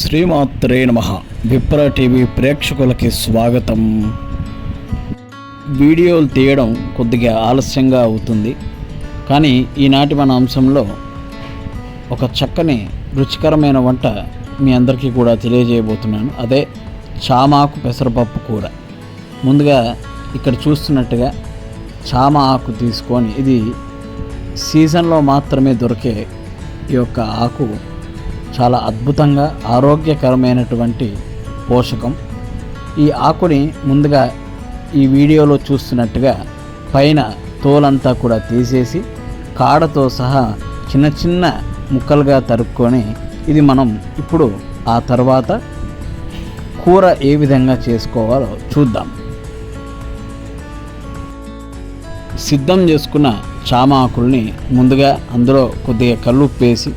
శ్రీమాత్రే నమ. విప్ర టీవీ ప్రేక్షకులకి స్వాగతం. వీడియోలు తీయడం కొద్దిగా ఆలస్యంగా అవుతుంది. కానీ ఈనాటి మన అంశంలో ఒక చక్కని రుచికరమైన వంట మీ అందరికీ కూడా తెలియజేయబోతున్నాను. అదే చామాకు పెసరపప్పు కూర. ముందుగా ఇక్కడ చూస్తున్నట్టుగా చామ ఆకు తీసుకొని ఇది సీజన్లో మాత్రమే దొరికే ఈ యొక్క ఆకు చాలా అద్భుతంగా ఆరోగ్యకరమైనటువంటి పోషకం. ఈ ఆకుని ముందుగా ఈ వీడియోలో చూస్తున్నట్టుగా పైన తోలంతా కూడా తీసేసి కాడతో సహా చిన్న చిన్న ముక్కలుగా తరుక్కొని ఇది మనం ఇప్పుడు ఆ తర్వాత కూర ఏ విధంగా చేసుకోవాలో చూద్దాం. సిద్ధం చేసుకున్న చామ ఆకుల్ని ముందుగా అందులో కొద్దిగా కల్లుప్పేసి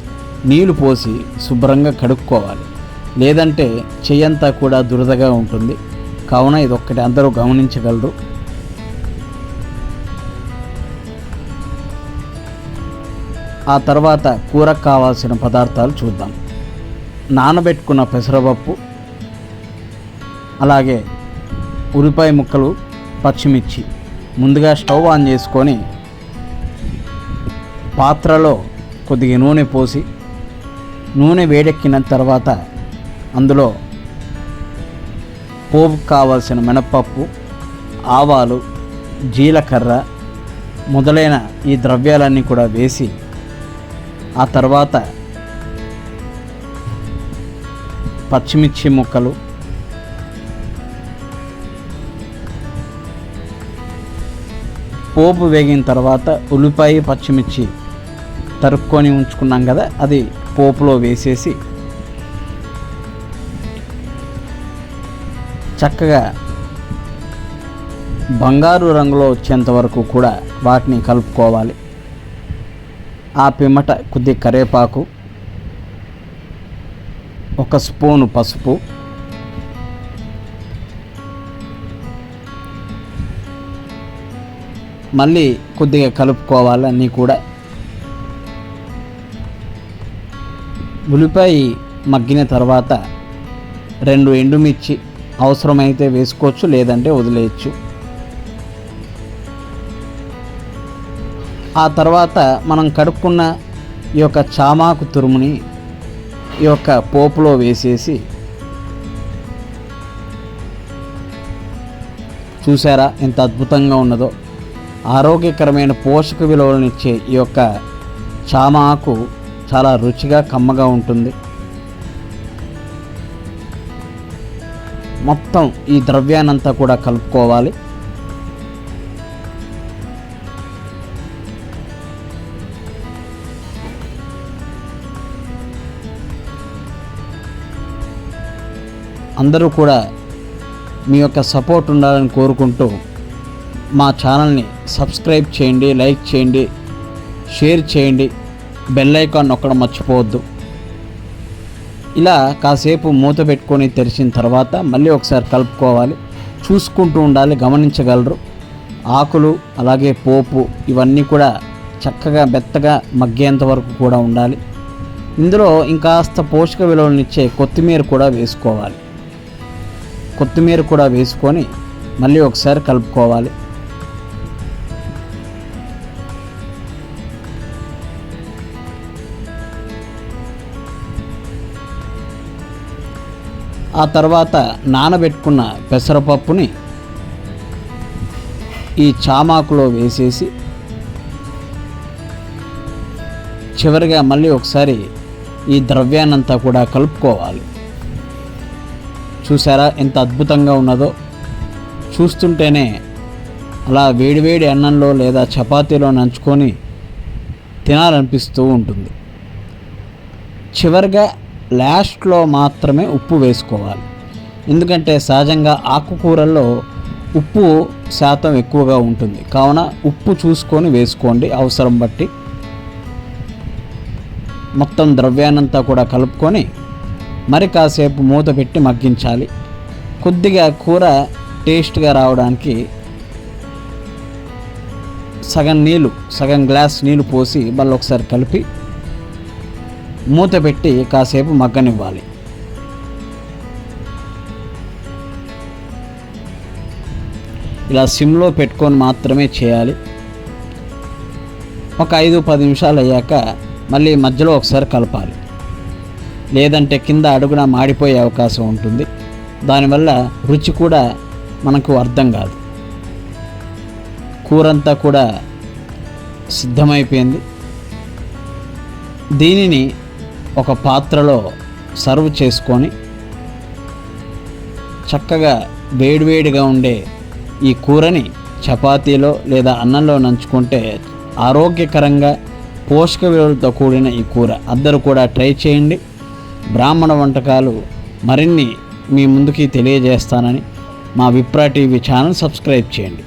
నీళ్ళు పోసి శుభ్రంగా కడుక్కోవాలి. లేదంటే చెయ్యంతా కూడా దురదగా ఉంటుంది. కావున ఇదొక్కటి అందరూ గమనించగలరు. ఆ తర్వాత కూరకు కావాల్సిన పదార్థాలు చూద్దాం. నానబెట్టుకున్న పెసరపప్పు అలాగే ఉల్లిపాయ ముక్కలు పచ్చిమిర్చి. ముందుగా స్టవ్ ఆన్ చేసుకొని పాత్రలో కొద్దిగా నూనె పోసి నూనె వేడెక్కిన తర్వాత అందులో పోపు కావాల్సిన మినప్పప్పు ఆవాలు జీలకర్ర మొదలైన ఈ ద్రవ్యాలన్నీ కూడా వేసి ఆ తర్వాత పచ్చిమిర్చి ముక్కలు పోపు వేగిన తర్వాత ఉల్లిపాయ పచ్చిమిర్చి తరుక్కొని ఉంచుకున్నాం కదా అది పోపులో వేసేసి చక్కగా బంగారు రంగులో వచ్చేంత వరకు కూడా వాటిని కలుపుకోవాలి. ఆ పిమ్మట కొద్ది కరేపాకు ఒక స్పూను పసుపు మళ్ళీ కొద్దిగా కలుపుకోవాలి అన్నీ కూడా. ఉల్లిపాయ మగ్గిన తర్వాత రెండు ఎండుమిర్చి అవసరమైతే వేసుకోవచ్చు లేదంటే వదిలేయచ్చు. ఆ తర్వాత మనం కడుక్కున్న ఈ యొక్క చామాకు తురుముని ఈ యొక్క పోపులో వేసేసి చూసారా ఎంత అద్భుతంగా ఉన్నదో. ఆరోగ్యకరమైన పోషక విలువలనిచ్చే ఈ యొక్క చామాకు చాలా రుచిగా కమ్మగా ఉంటుంది. మొత్తం ఈ ద్రవ్యానంతా కూడా కలుపుకోవాలి. అందరూ కూడా మీ యొక్క సపోర్ట్ ఉండాలని కోరుకుంటూ మా ఛానల్ని సబ్స్క్రైబ్ చేయండి లైక్ చేయండి షేర్ చేయండి. బెల్ ఐకాన్ నొక్కడం మర్చిపోవద్దు. ఇలా కాసేపు మూత పెట్టుకొని తెరిచిన తర్వాత మళ్ళీ ఒకసారి కలుపుకోవాలి. చూసుకుంటూ ఉండాలి గమనించగలరు. ఆకులు అలాగే పోపు ఇవన్నీ కూడా చక్కగా మెత్తగా మగ్గేంత వరకు కూడా ఉండాలి. ఇందులో ఇంకాస్త పోషక విలువలనిచ్చే కొత్తిమీర కూడా వేసుకోవాలి. కొత్తిమీర కూడా వేసుకొని మళ్ళీ ఒకసారి కలుపుకోవాలి. ఆ తర్వాత నానబెట్టుకున్న పెసరపప్పుని ఈ చామాకులో వేసేసి చివరిగా మళ్ళీ ఒకసారి ఈ ద్రవ్యాన్నంతా కూడా కలుపుకోవాలి. చూసారా ఎంత అద్భుతంగా ఉన్నదో? చూస్తుంటేనే అలా వేడివేడి అన్నంలో లేదా చపాతీలో నంచుకొని తినాలనిపిస్తూ ఉంటుంది. చివరిగా లాస్ట్లో మాత్రమే ఉప్పు వేసుకోవాలి. ఎందుకంటే సహజంగా ఆకుకూరల్లో ఉప్పు శాతం ఎక్కువగా ఉంటుంది. కావున ఉప్పు చూసుకొని వేసుకోండి అవసరం బట్టి. మొత్తం ద్రవ్యాన్నంతా కూడా కలుపుకొని మరి కాసేపు మూత పెట్టి మగ్గించాలి. కొద్దిగా కూర టేస్ట్గా రావడానికి సగం నీళ్ళు సగం గ్లాస్ నీళ్ళు పోసి మళ్ళీ ఒకసారి కలిపి మూత పెట్టి కాసేపు మగ్గనివ్వాలి. ఇలా సిమ్లో పెట్టుకొని మాత్రమే చేయాలి. ఒక ఐదు పది నిమిషాలు అయ్యాక మళ్ళీ మధ్యలో ఒకసారి కలపాలి. లేదంటే కింద అడుగున మాడిపోయే అవకాశం ఉంటుంది. దానివల్ల రుచి కూడా మనకు అర్థం కాదు. కూరంతా కూడా సిద్ధమైపోయింది. దీనిని ఒక పాత్రలో సర్వ్ చేసుకొని చక్కగా వేడివేడిగా ఉండే ఈ కూరని చపాతీలో లేదా అన్నంలో నంచుకుంటే ఆరోగ్యకరంగా పోషక విలువలతో కూడిన ఈ కూర. అందరూ కూడా ట్రై చేయండి. బ్రాహ్మణ వంటకాలు మరిన్ని మీ ముందుకి తెలియజేస్తానని మా విప్రా టీవీ ఛానల్ సబ్స్క్రైబ్ చేయండి.